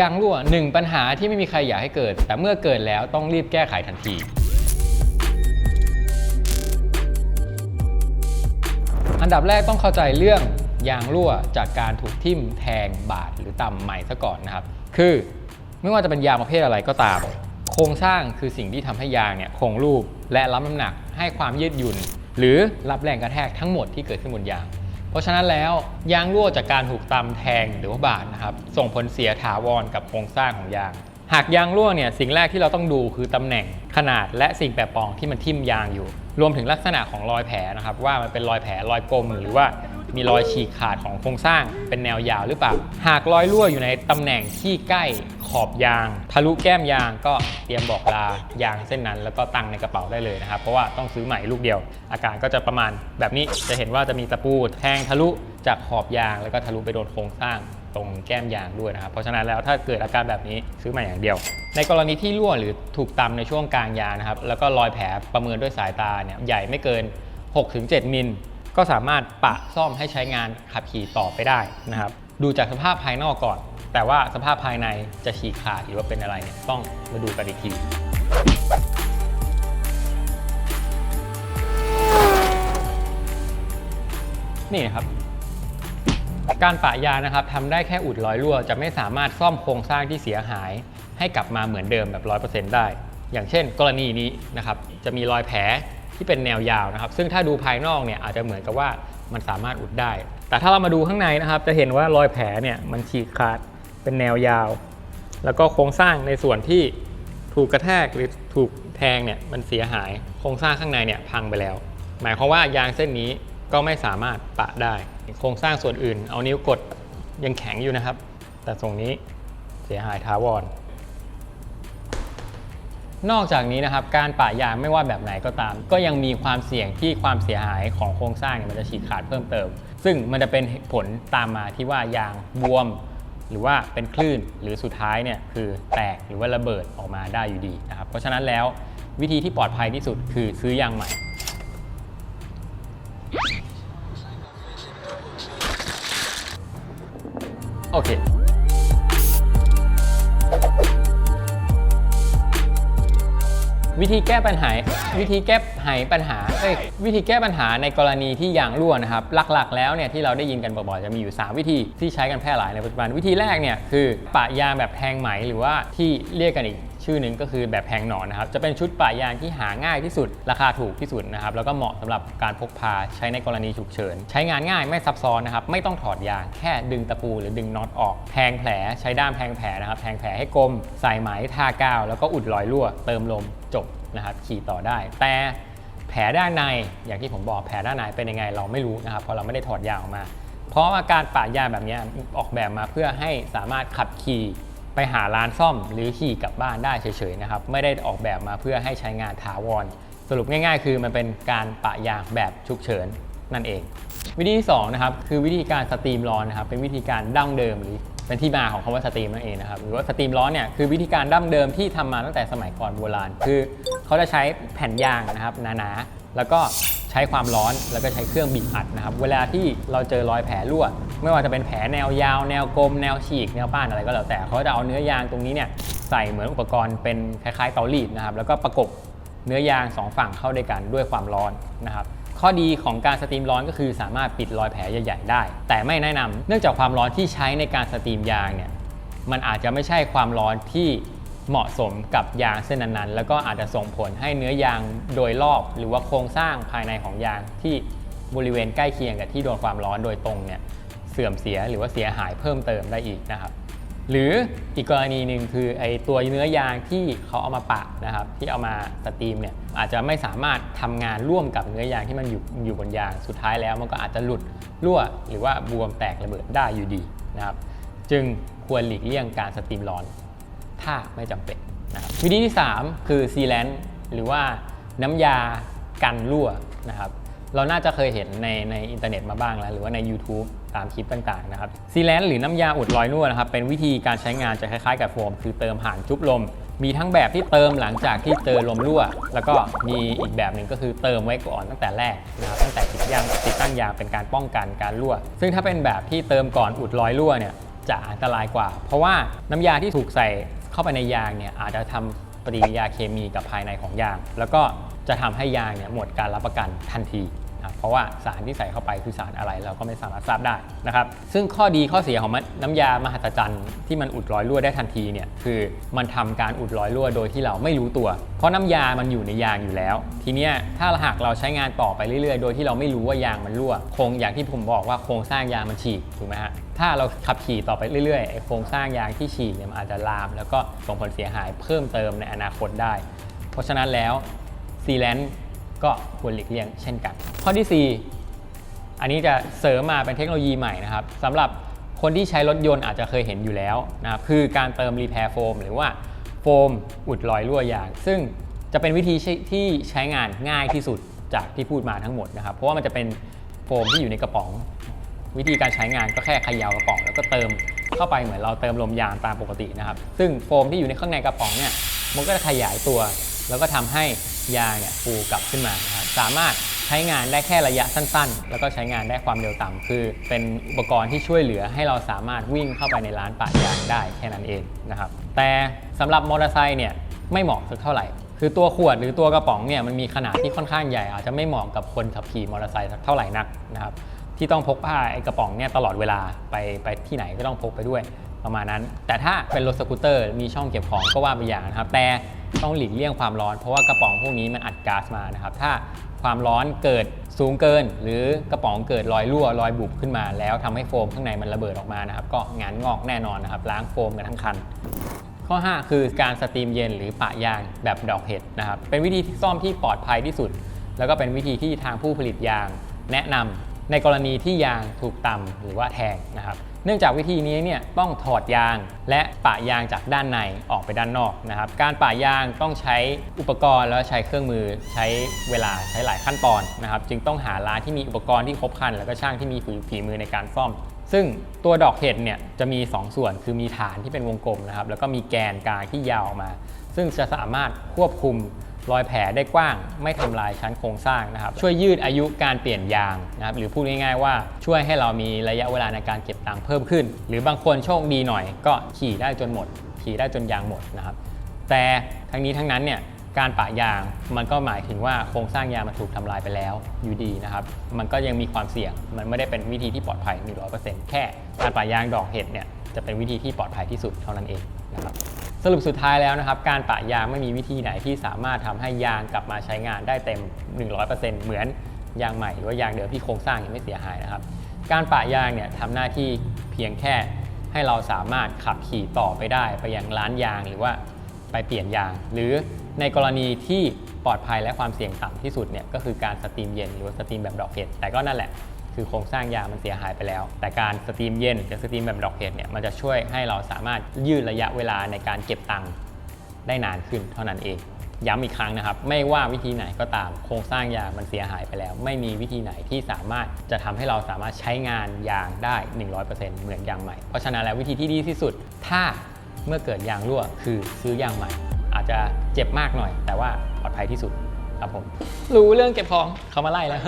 ยางรั่วหนึ่งปัญหาที่ไม่มีใครอยากให้เกิด แต่เมื่อเกิดแล้วต้องรีบแก้ไขทันทีอันดับแรกต้องเข้าใจเรื่องยางรั่วจากการถูกทิ่มแทงบาดหรือต่ำใหม่ซะก่อนนะครับ คือไม่ว่าจะเป็นยางประเภทอะไรก็ตาม โครงสร้างคือสิ่งที่ทำให้ยางเนี่ยคงรูปและรับน้ำหนักให้ความยืดหยุ่น หรือรับแรงกระแทกทั้งหมดที่เกิดขึ้นบนยาง เพราะฉะนั้นแล้วยางรั่วจากการถูกตำแทงหรือว่าบาดนะครับส่งผลเสียถาวรกับโครงสร้างของยาง หากยางรั่วเนี่ยสิ่งแรกที่เราต้องดูคือตำแหน่งขนาดและสิ่งแปรปรองที่มันทิ่มยางอยู่ รวมถึงลักษณะของรอยแผลนะครับว่ามันเป็นรอยแผลรอยกลมหรือว่า มีรอยฉีกขาดของโครงสร้างเป็นแนวยาวหรือเปล่า หากรอยรั่วอยู่ในตำแหน่งที่ใกล้ขอบยาง ทะลุแก้มยางก็เตรียมบอกลายางเส้นนั้น แล้วก็ตั้งในกระเป๋าได้เลยนะครับ เพราะว่าต้องซื้อใหม่ลูกเดียว อาการก็จะประมาณแบบนี้จะเห็นว่าจะมีตะปูแทงทะลุจากขอบยาง แล้วก็ทะลุไปโดนโครงสร้างตรงแก้มยางด้วยนะครับ เพราะฉะนั้นแล้วถ้าเกิดอาการแบบนี้ซื้อใหม่อย่างเดียว ในกรณีที่รั่วหรือถูกตำในช่วงกลางยางนะครับแล้วก็รอยแผลประเมินด้วยสายตาเนี่ยใหญ่ไม่เกิน 6-7มิล ก็สามารถปะซ่อมให้ใช้งานขับขี่ต่อไปได้นะครับ ดูจากสภาพภายนอกก่อน แต่ว่าสภาพภายในจะฉีกขาดหรือว่าเป็นอะไรเนี่ยต้องมาดูกันอีกทีนี่ครับ การปะยางนะครับทำได้แค่อุดรอยรั่ว จะไม่สามารถซ่อมโครงสร้างที่เสียหาย ให้กลับมาเหมือนเดิมแบบ 100%ได้ อย่างเช่น กรณีนี้นะครับ จะมีรอยแผล ที่เป็นแนวยาวนะครับ ซึ่งถ้าดูภายนอกเนี่ยอาจจะเหมือนกับว่ามันสามารถอุดได้ แต่ถ้าเรามาดูข้างในนะครับ จะเห็นว่ารอยแผลเนี่ยมันฉีกขาดเป็นแนวยาว แล้วก็โครงสร้างในส่วนที่ถูกกระแทกหรือถูกแทงเนี่ยมันเสียหายโครงสร้างข้างในเนี่ยพังไปแล้ว หมายความว่ายางเส้นนี้ก็ไม่สามารถปะได้ โครงสร้างส่วนอื่น เอานิ้วกดยังแข็งอยู่นะครับ แต่ตรงนี้เสียหายท้าวร นอกจากนี้นะครับการปะยางไม่ว่าแบบไหนก็ตาม ก็ยังมีความเสี่ยงที่ความเสียหายของโครงสร้างเนี่ยมันจะฉีกขาดเพิ่มเติม ซึ่งมันจะเป็นผลตามมาที่ว่ายางบวม หรือว่าเป็นคลื่นหรือสุดท้ายเนี่ยคือแตกหรือว่าระเบิดออกมาได้อยู่ดีนะครับเพราะฉะนั้นแล้ววิธีที่ปลอดภัยที่สุดคือซื้อยางใหม่โอเค วิธีแก้ปัญหา วิธีแก้ไขปัญหาเอ้ยวิธีแก้ปัญหาในกรณีที่ยางรั่วนะครับ หลักๆ แล้วเนี่ยที่เราได้ยินกันบ่อยๆจะมีอยู่ 3 วิธีที่ใช้กันแพร่หลายในปัจจุบัน วิธีแรกเนี่ยคือปะยางแบบแทงไหมหรือว่าที่เรียกกันอีกชื่อหนึ่งก็คือแบบแทงหนอนนะครับ จะเป็นชุดปะยางที่หาง่ายที่สุด ราคาถูกที่สุดนะครับ แล้วก็เหมาะสำหรับการพกพาใช้ในกรณีฉุกเฉิน ใช้งานง่ายไม่ซับซ้อนนะครับ ไม่ต้องถอดยาง แค่ดึงตะปูหรือดึงน็อตออก แทงแผล ใช้ด้ามแทงแผลนะครับ แทงแผลให้กลม ใส่ไหม ทากาว แล้วก็อุดรอยรั่ว เติมลม นะครับขี่ต่อได้ แต่แผลด้านในอย่างที่ผมบอกแผลด้านในเป็นยังไงเราไม่รู้นะครับเพราะเราไม่ได้ถอดยางออกมา เพราะว่าการปะยางแบบนี้ออกแบบมาเพื่อให้สามารถขับขี่ไปหาร้านซ่อมหรือขี่กลับบ้านได้เฉยๆนะครับไม่ได้ออกแบบมาเพื่อให้ใช้งานถาวร สรุปง่าย ๆ คือมันเป็นการปะยางแบบฉุกเฉินนั่นเอง วิธีที่สองนะครับคือวิธีการสตรีมร้อนนะครับเป็นวิธีการดั้งเดิมหรือ เป็นที่มาของคำว่าสตรีมนั่นเองนะครับหรือว่าสตรีมร้อนเนี่ยคือวิธีการดั้งเดิมที่ทำมาตั้งแต่สมัยก่อนโบราณ คือเขาจะใช้แผ่นยางนะครับหนาๆแล้วก็ใช้ความร้อนแล้วก็ใช้เครื่องบีบอัดนะครับเวลาที่เราเจอรอยแผลรั่ว ไม่ว่าจะเป็นแผลแนวยาว แนวกลม แนวฉีก แนวป้านอะไรก็แล้วแต่เขาจะเอาเนื้อยางตรงนี้เนี่ยใส่เหมือนอุปกรณ์เป็นคล้ายๆเตารีดนะครับแล้วก็ประกบเนื้อยางสองฝั่งเข้าด้วยกันด้วยความร้อนนะครับ ข้อดีของการสตรีมร้อนก็คือสามารถปิดรอยแผลใหญ่ๆได้ แต่ไม่แนะนำเนื่องจากความร้อนที่ใช้ในการสตรีมยางเนี่ยมันอาจจะไม่ใช่ความร้อนที่เหมาะสมกับยางเส้นนั้นๆ แล้วก็อาจจะส่งผลให้เนื้อยางโดยรอบ หรือว่าโครงสร้างภายในของยางที่บริเวณใกล้เคียงกับที่โดนความร้อนโดยตรงเนี่ยเสื่อมเสียหรือว่าเสียหายเพิ่มเติมได้อีกนะครับ หรืออีกกรณีหนึ่งคือไอตัวเนื้อยางที่เขาเอามาปะนะครับที่เอามาสตรีมเนี่ยอาจจะไม่สามารถทำงานร่วมกับเนื้อยางที่มันอยู่อยู่บนยางสุดท้ายแล้ว มันก็อาจจะหลุดรั่วหรือว่าบวมแตกระเบิดได้อยู่ดีนะครับจึงควรหลีกเลี่ยงการสตรีมร้อน ถ้าไม่จำเป็นนะครับวิธีที่ 3 คือซีแลนหรือว่าน้ำยากันรั่วนะครับ เราน่าจะเคยเห็นในในอินเทอร์เน็ตมาบ้างแล้ว หรือว่าใน YouTube ตามคลิปต่างๆนะครับซีแลนหรือน้ำยาอุดรอยรั่วนะครับเป็นวิธีการใช้งานจะคล้ายๆกับโฟม คือเติมผ่านจุบลม มีทั้งแบบที่เติมหลังจากที่เจอลมรั่ว แล้วก็มีอีกแบบหนึ่งก็คือเติมไว้ก่อนตั้งแต่แรกนะครับตั้งแต่ติดยางติดตั้งยางเป็นการป้องกันการรั่ว ซึ่งถ้าเป็นแบบที่เติมก่อนอุดรอยรั่วเนี่ยจะอันตรายกว่า เพราะว่าน้ำยาที่ถูกใส่เข้าไปในยางเนี่ยอาจจะทำปฏิกิริยาเคมีกับภายในของยาง แล้วก็จะทำให้ยางเนี่ยหมดการรับประกันทันที เพราะว่าสารที่ใส่เข้าไปคือสารอะไรเราก็ไม่สามารถทราบได้นะครับ ซึ่งข้อดีข้อเสียของนน้ำยามหัศจรรย์ที่มันอุดรอยรั่วได้ทันทีเนี่ยคือมันทำการอุดรอยรั่วโดยที่เราไม่รู้ตัว เพราะน้ำยามันอยู่ในยางอยู่แล้ว ทีเนี้ยถ้าหากเราใช้งานต่อไปเรื่อยๆ โดยที่เราไม่รู้ว่ายางมันรั่วโครงอย่างที่ผมบอกว่าโครงสร้างยางมันฉีกถูกไหมฮะถ้าเราขับขี่ต่อไปเรื่อยๆไอ้โครงสร้างยางที่ฉีกเนี่ยมันอาจจะลาม แล้วก็ส่งผลเสียหายเพิ่มเติมในอนาคตได้ เพราะฉะนั้นแล้วซีแลน ก็ควรหลีกเลี่ยงเช่นกัน ข้อที่ 4 อันนี้จะเสริมมาเป็นเทคโนโลยีใหม่นะครับสำหรับคนที่ใช้รถยนต์อาจจะเคยเห็นอยู่แล้วนะครับคือการเติมรีแพร์โฟมหรือว่าโฟมอุดรอยรั่วยาง ซึ่งจะเป็นวิธีที่ใช้งานง่ายที่สุดจากที่พูดมาทั้งหมดนะครับ เพราะว่ามันจะเป็นโฟมที่อยู่ในกระป๋อง วิธีการใช้งานก็แค่เขยากระป๋อง แล้วก็เติมเข้าไปเหมือนเราเติมลมยางตามปกตินะครับ ซึ่งโฟมที่อยู่ในข้างในกระป๋องเนี่ยมันก็จะขยายตัว แล้วก็ทำให้ ยางเนี่ยฟูกลับขึ้นมานะครับสามารถใช้งานได้แค่ระยะสั้นๆ แล้วก็ใช้งานได้ความเร็วต่ำคือ เป็นอุปกรณ์ที่ช่วยเหลือให้เราสามารถวิ่งเข้าไปในร้านปะยางได้แค่นั้นเองนะครับแต่สำหรับมอเตอร์ไซค์เนี่ยไม่เหมาะสักเท่าไหร่ คือตัวขวดหรือตัวกระป๋องเนี่ยมันมีขนาดที่ค่อนข้างใหญ่ อาจจะไม่เหมาะกับคนขับขี่มอเตอร์ไซค์สักเท่าไหร่นักนะครับที่ต้องพกผ้าไอ้กระป๋องเนี่ยตลอดเวลาไปไปที่ไหนก็ต้องพกไปด้วยประมาณนั้น แต่ถ้าเป็นรถสกูตเตอร์มีช่องเก็บของก็ว่าไปอย่างนะครับแต่ ต้องหลีกเลี่ยงความร้อน เพราะว่ากระป๋องพวกนี้มันอัดก๊าซมานะครับ ถ้าความร้อนเกิดสูงเกิน หรือกระป๋องเกิดรอยรั่วรอยบุบขึ้นมา แล้วทำให้โฟมข้างในมันระเบิดออกมานะครับ ก็งานงอกแน่นอนนะครับ ล้างโฟมกันทั้งคันข้อ 5 คือการสตรีมเย็นหรือปะยางแบบดอกเห็ดนะครับ เป็นวิธีซ่อมที่ปลอดภัยที่สุด แล้วก็เป็นวิธีที่ทางผู้ผลิตยางแนะนำในกรณีที่ยางถูกตำหรือว่าแทงนะครับ เนื่องจากวิธีนี้เนี่ยต้องถอดยางและปะยางจากด้านในออกไปด้านนอกนะครับ การปะยางต้องใช้อุปกรณ์แล้วใช้เครื่องมือใช้เวลาใช้หลายขั้นตอนนะครับ จึงต้องหาร้านที่มีอุปกรณ์ที่ครบครัน แล้วก็ช่างที่มีฝีมือในการซ่อม ซึ่งตัวดอกเห็ดเนี่ยจะมี 2 ส่วนคือมีฐานที่เป็นวงกลมนะครับแล้วก็มีแกนกลางที่ยาวออกมา ซึ่งจะสามารถควบคุม รอยแผลได้กว้างไม่ทำลายชั้นโครงสร้างนะครับ ช่วยยืดอายุการเปลี่ยนยางนะครับหรือพูดง่ายๆว่าช่วยให้เรามีระยะเวลาในการเก็บตังค์เพิ่มขึ้น หรือบางคนโชคดีหน่อย ก็ขี่ได้จนหมด ขี่ได้จนยางหมดนะครับ แต่ทั้งนี้ทั้งนั้นเนี่ยการปะยางมันก็หมายถึงว่าโครงสร้างยางมันถูกทำลายไปแล้วอยู่ดีนะครับมันก็ยังมีความเสี่ยง มันไม่ได้เป็นวิธีที่ปลอดภัย 100%แค่การปะยางดอกเห็ดเนี่ยจะเป็นวิธีที่ปลอดภัยที่สุดเท่านั้นเองนะครับ สรุปสุดท้ายแล้วนะครับ การปะยางไม่มีวิธีไหนที่สามารถทำให้ยางกลับมาใช้งานได้เต็ม 100%เหมือนยางใหม่หรือว่ายางเดิมที่โครงสร้างยังไม่เสียหายนะครับ การปะยางเนี่ยทำหน้าที่เพียงแค่ให้เราสามารถขับขี่ต่อไปได้ ไปยังร้านยางหรือว่าไปเปลี่ยนยาง หรือในกรณีที่ปลอดภัยและความเสี่ยงต่ำที่สุดเนี่ยก็คือการสตรีมเย็นหรือว่าสตรีมแบบดอกเห็ดแต่ก็นั่นแหละ คือโครงสร้างยางมันเสียหายไปแล้ว แต่การสตรีมเย็นกับสตรีมแบบดอกเห็ดเนี่ยมันจะช่วยให้เราสามารถยืดระยะเวลาในการเก็บตังค์ได้นานขึ้นเท่านั้นเอง ย้ำอีกครั้งนะครับ ไม่ว่าวิธีไหนก็ตามโครงสร้างยางมันเสียหายไปแล้ว ไม่มีวิธีไหนที่สามารถจะทำให้เราสามารถใช้งานยางได้ 100%เหมือนยางใหม่ เพราะฉะนั้นแล้ววิธีที่ดีที่สุด ถ้าเมื่อเกิดยางรั่วคือซื้อยางใหม่ อาจจะเจ็บมากหน่อย แต่ว่าปลอดภัยที่สุดครับผม รู้เรื่องเก็บของเขามาไล่แล้ว